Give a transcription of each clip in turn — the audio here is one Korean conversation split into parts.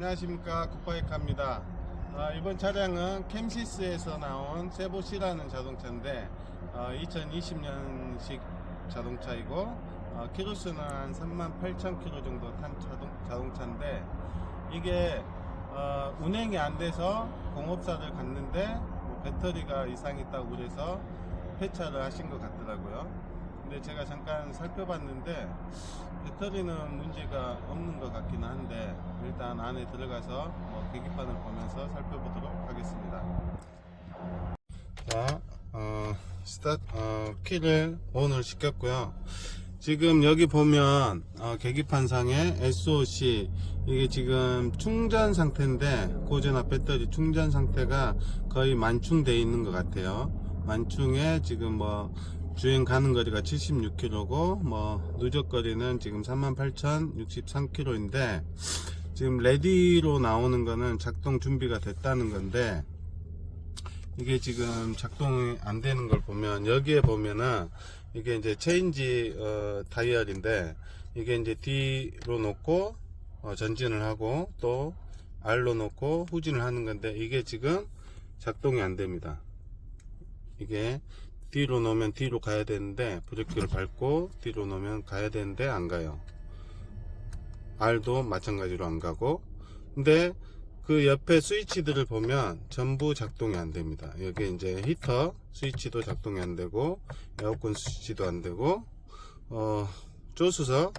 안녕하십니까. 국바이카입니다. 아, 이번 차량은 캠시스에서 나온 세보시라는 자동차인데 2020년식 자동차이고 어, 키로수는 한 38,000km 정도 탄 자동, 자동 차인데 이게 어, 운행이 안 돼서 공업사를 갔는데 뭐 배터리가 이상이 있다고 그래서 폐차를 하신 것 같더라고요 근데 제가 잠깐 살펴봤는데 배터리는 문제가 없는 것 같기는 한데 일단 안에 들어가서 뭐 계기판을 보면서 살펴보도록 하겠습니다. 자, 어, 스타트 어, 키를 온을 시켰고요. 지금 여기 보면 어, 계기판 상에 SOC 이게 지금 충전 상태인데 고전압 배터리 충전 상태가 거의 만충돼 있는 것 같아요. 만충에 지금 뭐 주행 가는 거리가 76km고 뭐 누적 거리는 지금 38,063km인데 지금 레디로 나오는 거는 작동 준비가 됐다는 건데 이게 지금 작동이 안 되는 걸 보면 여기에 보면은 이게 이제 체인지 어, 다이얼인데 이게 이제 D로 놓고 어, 전진을 하고 또 R로 놓고 후진을 하는 건데 이게 지금 작동이 안 됩니다. 이게 D로 놓으면 D로 가야 되는데 브레이크를 밟고 D로 놓으면 가야 되는데 안 가요. R도 마찬가지로 안 가고 근데 그 옆에 스위치들을 보면 전부 작동이 안 됩니다. 여기 이제 히터 스위치도 작동이 안 되고 에어컨 스위치도 안 되고 어 조수석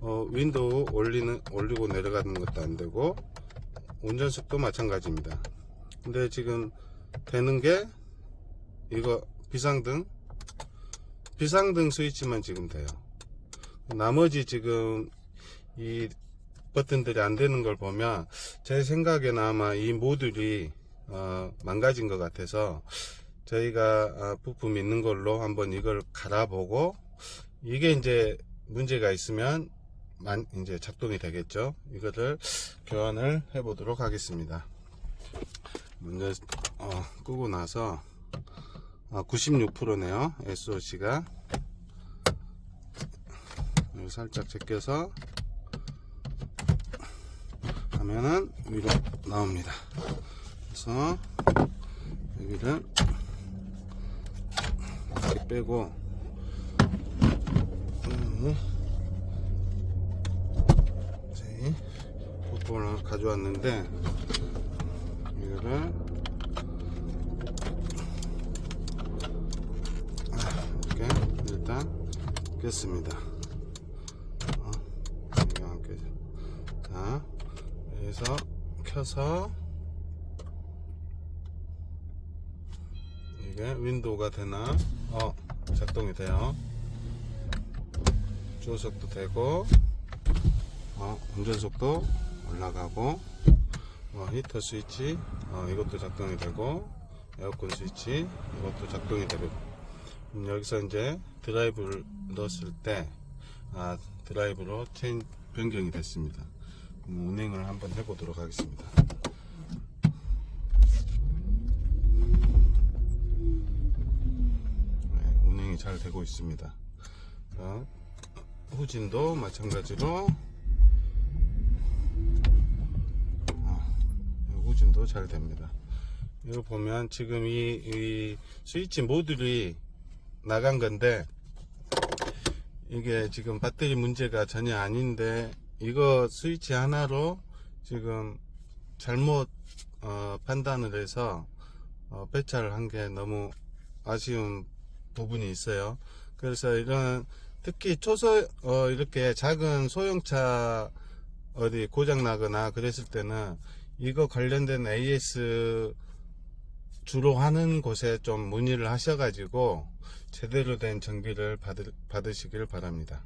어, 윈도우 올리는 올리고 내려가는 것도 안 되고 운전석도 마찬가지입니다. 근데 지금 되는 게 이거 비상등 비상등 스위치만 지금 돼요. 나머지 지금 이 버튼들이 안 되는 걸 보면 제 생각에는 아마 이 모듈이 어, 망가진 것 같아서 저희가 아, 부품 있는 걸로 한번 이걸 갈아보고 이게 이제 문제가 있으면 만, 이제 작동이 되겠죠. 이거를 교환을 해 보도록 하겠습니다. 먼저 어, 끄고 나서 아, 96%네요. SOC가 살짝 제껴서 하면은 위로 나옵니다. 그래서 여기를 이렇게 빼고 음, 제 부품을 가져왔는데 이거를 이렇게 일단 꼈습니다. 어, 이거 안 껴져. 자, 여기서 켜서 이게 윈도우가 되나? 어, 작동이 돼요. 주석도 되고, 어, 운전석도 올라가고, 어, 히터 스위치, 어, 이것도 작동이 되고, 에어컨 스위치, 이것도 작동이 되고, 음, 여기서 이제 드라이브를 넣었을 때, 아, 드라이브로 체인 변경이 됐습니다. 음, 운행을 한번 해보도록 하겠습니다. 네, 운행이 잘 되고 있습니다. 자, 후진도 마찬가지로 아, 후진도 잘 됩니다. 이거 보면 지금 이, 이 스위치 모듈이 나간 건데 이게 지금 배터리 문제가 전혀 아닌데 이거 스위치 하나로 지금 잘못 어, 판단을 해서 어, 배차를 한 게 너무 아쉬운 부분이 있어요. 그래서 이런 특히 초소 어, 이렇게 작은 소형차 어디 고장 나거나 그랬을 때는 이거 관련된 AS 주로 하는 곳에 좀 문의를 하셔가지고 제대로 된 정비를 받으, 받으시길 바랍니다.